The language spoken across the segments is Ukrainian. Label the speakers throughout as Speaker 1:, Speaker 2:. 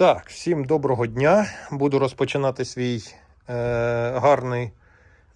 Speaker 1: Так, всім доброго дня. Буду розпочинати свій е, гарний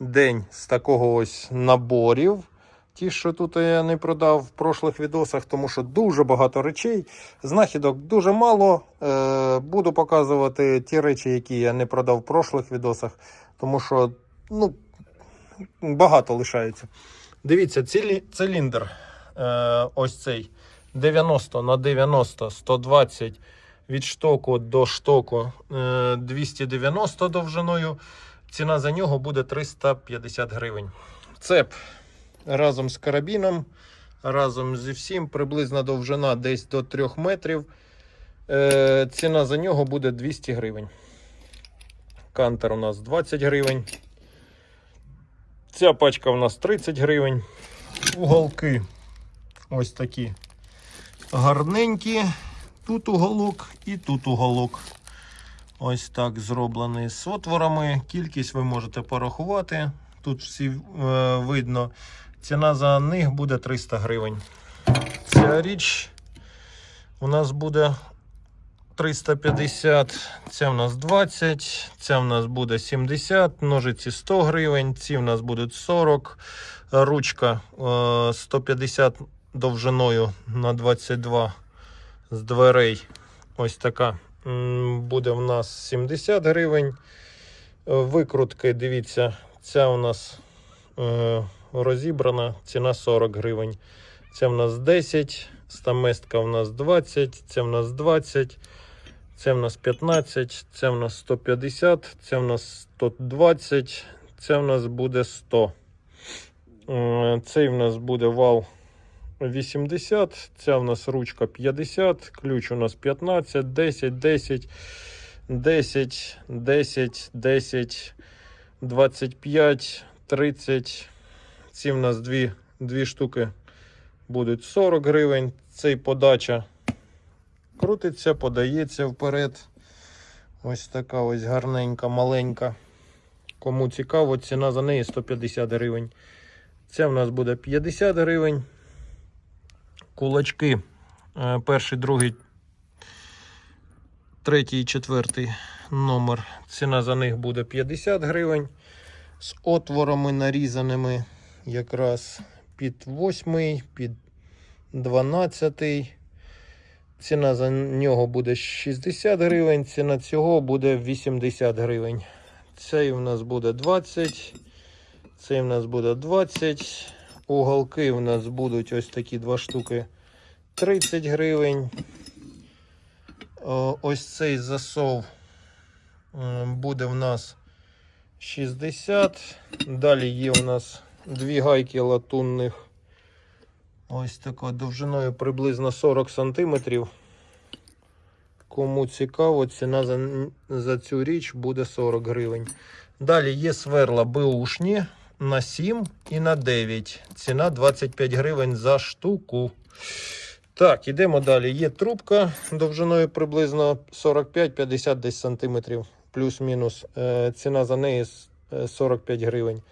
Speaker 1: день з такого ось наборів. Ті, що тут я не продав в прошлих відосах, тому що дуже багато речей. Знахідок дуже мало. Е, буду показувати ті речі, які я не продав в прошлих відосах, тому що ну, багато лишається. Дивіться, цилі, циліндр. Е, ось цей 90 на 90, 120 від штоку до штоку е, 290 довжиною. Ціна за нього буде 350 гривень. Цеп разом з карабіном, разом зі всім, приблизна довжина десь до 3 метрів. Е, ціна за нього буде 200 гривень. Кантер у нас 20 гривень. Ця пачка у нас 30 гривень. Уголки ось такі гарненькі. Тут уголок і тут уголок. Ось так зроблений з отворами. Кількість ви можете порахувати. Тут всі е, видно. Ціна за них буде 300 гривень. Ця річ у нас буде 350, ця в нас 20, ця в нас буде 70, ножиці 100 гривень, ці в нас будуть 40, ручка е, 150 довжиною на 22 з дверей. Ось така буде в нас 70 гривень. Викрутки, дивіться, ця у нас е, розібрана, ціна 40 гривень. Це в нас 10, стаместка в нас 20, це в нас 20, це в нас 15, це в нас 150, це в нас 120, це в нас буде 100. Е, Цей в нас буде вал 80, ця в нас ручка 50, ключ у нас 15, 10, 10, 10, 10, 10, 25, 30. Ці в нас дві, дві штуки будуть 40 гривень. Цей подача крутиться, подається вперед. Ось така ось гарненька, маленька. Кому цікаво, ціна за неї 150 гривень. Це в нас буде 50 гривень. Кулачки. е, Перший, другий, третій четвертий номер. Ціна за них буде 50 гривень. З отворами нарізаними якраз під 8, під 12. Ціна за нього буде 60 гривень, ціна цього буде 80 гривень. Цей у нас буде 20, цей у нас буде 20. Уголки у нас будуть ось такі два штуки 30 гривень. Ось цей засов буде в нас 60. Далі є у нас дві гайки латунних. Ось такою довжиною приблизно 40 см. Кому цікаво, ціна за, за цю річ буде 40 гривень. Далі є сверла беушні на 7 і на 9. Ціна 25 гривень за штуку. Так, ідемо далі. Є трубка довжиною приблизно 45-50 десь сантиметрів, плюс-мінус. Е, ціна за неї е, 45 гривень.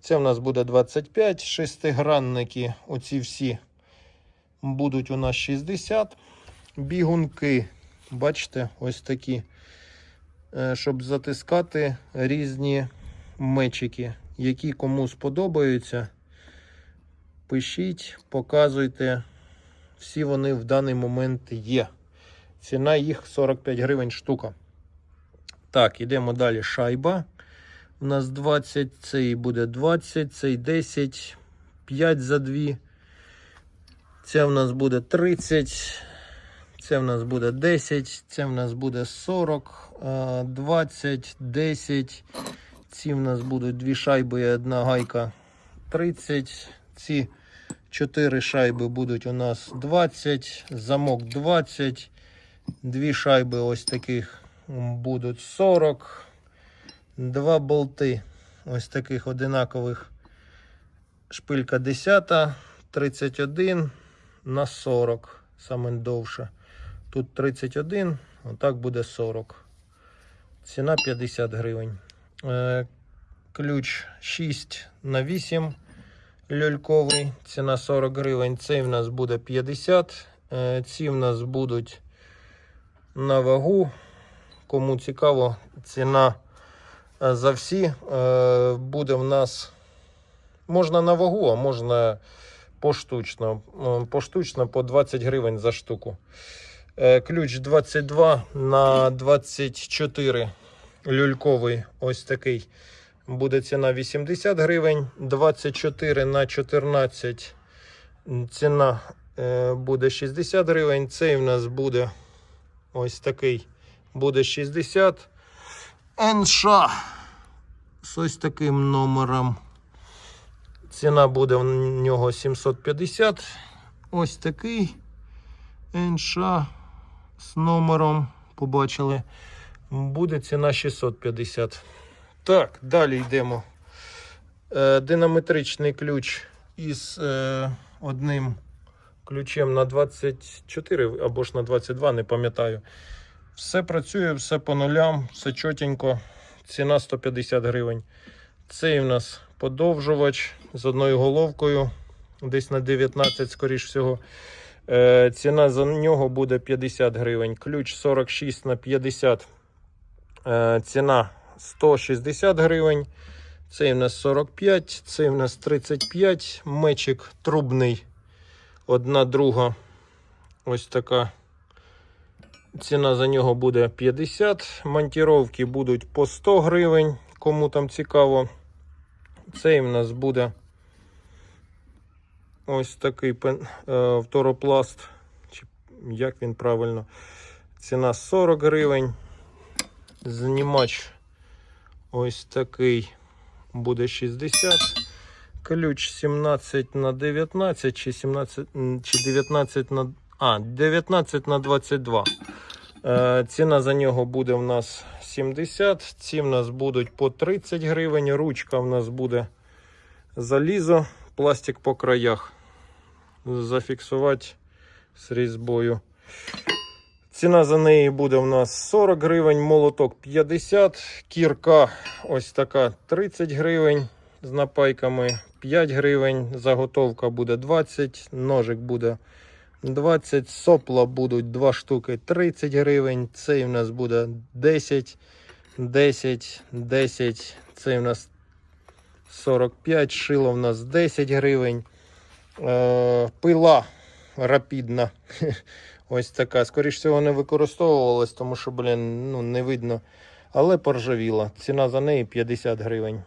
Speaker 1: Це в нас буде 25, шестигранники. Оці всі будуть у нас 60. Бігунки, бачите, ось такі. Е, Щоб затискати різні мечики, які кому сподобаються. Пишіть, показуйте. Всі вони в даний момент є. Ціна їх 45 гривень штука. Так, ідемо далі. Шайба. У нас 20, цей буде 20, цей 10, 5 за 2. Це в нас буде 30, це в нас буде 10, це в нас буде 40, е, 20, 10. Ці в нас будуть дві шайби і одна гайка 30. Ці 4 шайби будуть у нас 20, замок 20. Дві шайби ось таких будуть 40. Два болти ось таких одинакових. Шпилька 10, 31 на 40, саме довше. Тут 31, отак буде 40. Ціна 50 гривень. Е, ключ 6 на 8 люльковий. Ціна 40 гривень. Цей в нас буде 50. Е, ці в нас будуть на вагу Кому цікаво, ціна е, за всі е, буде в нас можна на вагу, а можна поштучно. Поштучно по 20 гривень за штуку. Ключ 22 на 24 люльковий, ось такий. Буде ціна 80 гривень, 24 на 14 ціна е, буде 60 гривень. Цей в нас буде ось такий, буде 60. НШ з ось таким номером. Ціна буде в нього 750. Ось такий НШ з номером. Побачили. Буде ціна 650. Так, далі йдемо. Е, динаметричний ключ із е, одним ключем на 24 або ж на 22, не пам'ятаю. Все працює, все по нулям, все чотенько. Ціна 150 гривень. Цей у нас подовжувач з одною головкою, десь на 19, скоріш всього. Е, ціна за нього буде 50 гривень. Ключ 46 на 50. Е, ціна 160 гривень. Цей у нас 45, цей у нас 35. Мечик трубний. Одна друга. Ось така. Ціна за нього буде 50. Монтіровки будуть по 100 гривень. Кому там цікаво. Цей у нас буде ось такий е, фторопласт. Чи як він правильно? Ціна 40 гривень. Знімач ось такий буде 60. Ключ 17 на 19 чи 17 чи 19 на а, 19 на 22. Е, ціна за нього буде в нас 70. Ці в нас будуть по 30 гривень. Ручка в нас буде залізо, пластик по краях. Зафіксувати з різьбою. Ціна за неї буде в нас 40 гривень, молоток 50, кірка ось така 30 гривень з напайками 5 гривень, заготовка буде 20, ножик буде 20, сопла будуть 2 штуки 30 гривень, цей в нас буде 10, 10, 10, цей в нас 45, шило в нас 10 гривень, е, пила рапідна. Ось така. Скоріш всього, не використовувалась, тому що, блін, ну, не видно. Але поржавіла. Ціна за неї 50 гривень.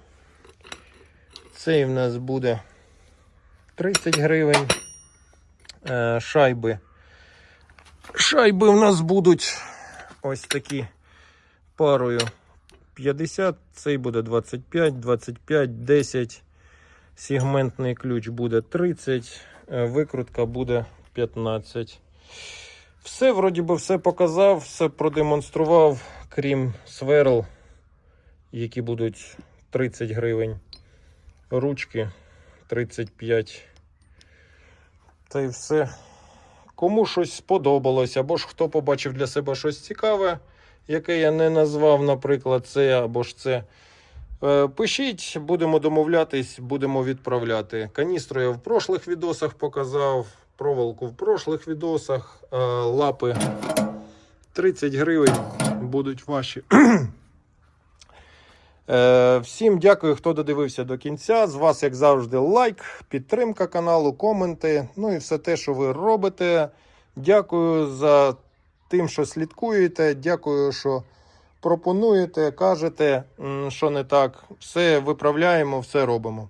Speaker 1: Цей в нас буде 30 гривень. Е, шайби. Шайби в нас будуть ось такі парою 50, цей буде 25, 25, 10. Сегментний ключ буде 30, е, викрутка буде 15. Все, вроді би, все показав, все продемонстрував, крім сверл, які будуть 30 гривень. Ручки 35. Та й все. Кому щось сподобалось, або ж хто побачив для себе щось цікаве, яке я не назвав, наприклад, це або ж це. Е, Пишіть, будемо домовлятись, будемо відправляти. Каністру я в прошлих відосах показав, проволоку в прошлих відосах, е, лапи 30 гривень будуть ваші. Е, Всім дякую, хто додивився до кінця. З вас, як завжди, лайк, підтримка каналу, коменти. Ну і все те, що ви робите. Дякую за тим, що слідкуєте. Дякую, що пропонуєте, кажете, що не так. Все виправляємо, все робимо.